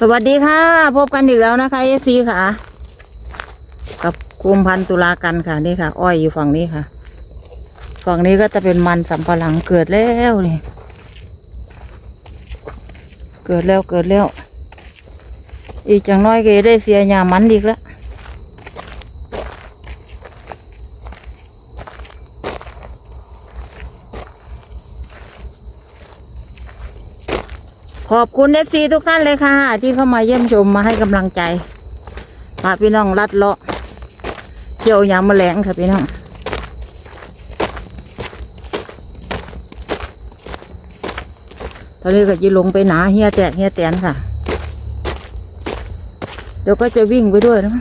สวัสดีค่ะ พบกันอีกแล้วนะคะเอซีค่ะ กับกุมพันตุลากันค่ะนี่ค่ะ อ้อยอยู่ฝั่งนี้ค่ะ ฝั่งนี้ก็จะเป็นมันสำปะหลังเกิดแล้วนี่เกิดแล้วเกิดแล้ว อีกจังน้อยก็ได้เสียหญ้ามันอีกแล้ว ขอบคุณเอฟซีทุกท่านเลยค่ะ ที่เข้ามาเยี่ยมชมมาให้กำลังใจพาพี่น้องลัดเลาะเที่ยวยามแมลงค่ะพี่น้องตอนนี้ก็จะลงไปหนาเฮียแตกเฮียแตนค่ะ เดี๋ยวก็จะวิ่งไปด้วยนะ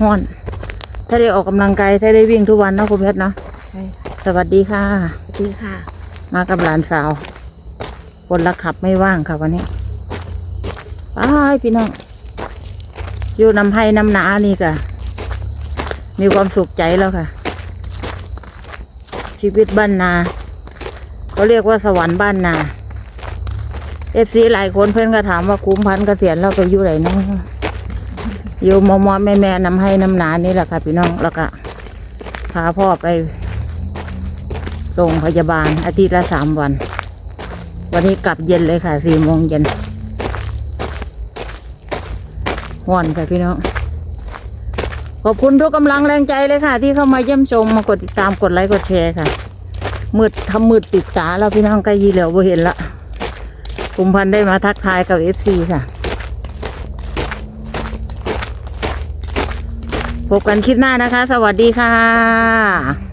ฮ้อน ถ้าได้ออกกำลังกายถ้าได้วิ่งทุกวันเนาะคุณเพชรเนาะใช่ค่ะสวัสดีค่ะสวัสดีค่ะ มากับหลานสาว คนละขับไม่ว่างค่ะวันนี้ไปพี่น้อง อยู่นำให้น้ำหนานี่ก็มีความสุขใจแล้วค่ะ ชีวิตบ้านนาเขาเรียกว่าสวรรค์บ้านนาเอฟซีหลายคนเพื่อนก็ถามว่าคุ้มพันเกษียณแล้วไปอยู่ไหนเนาะอยู่มอมอแม่แม่นำให้น้ำหนานี่แหละค่ะ พี่น้องแล้วก็พาพ่อไปโรงพยาบาลอาทิตย์ละสามวัน วันนี้กลับเย็นเลยค่ะสี่โมงเย็นห่อนค่ะพี่น้อง ขอบคุณทุกกำลังแรงใจเลยค่ะ ที่เข้ามาเยี่ยมชมมากดติดตามกดไลค์กดแชร์ค่ะมืดทำมืดติดตาแล้วพี่น้องใกล้ยีเหลียวบ่เห็นละคุมพันได้มาทักทายกับเอฟซีค่ะ พบกันคลิปหน้านะคะ สวัสดีค่ะ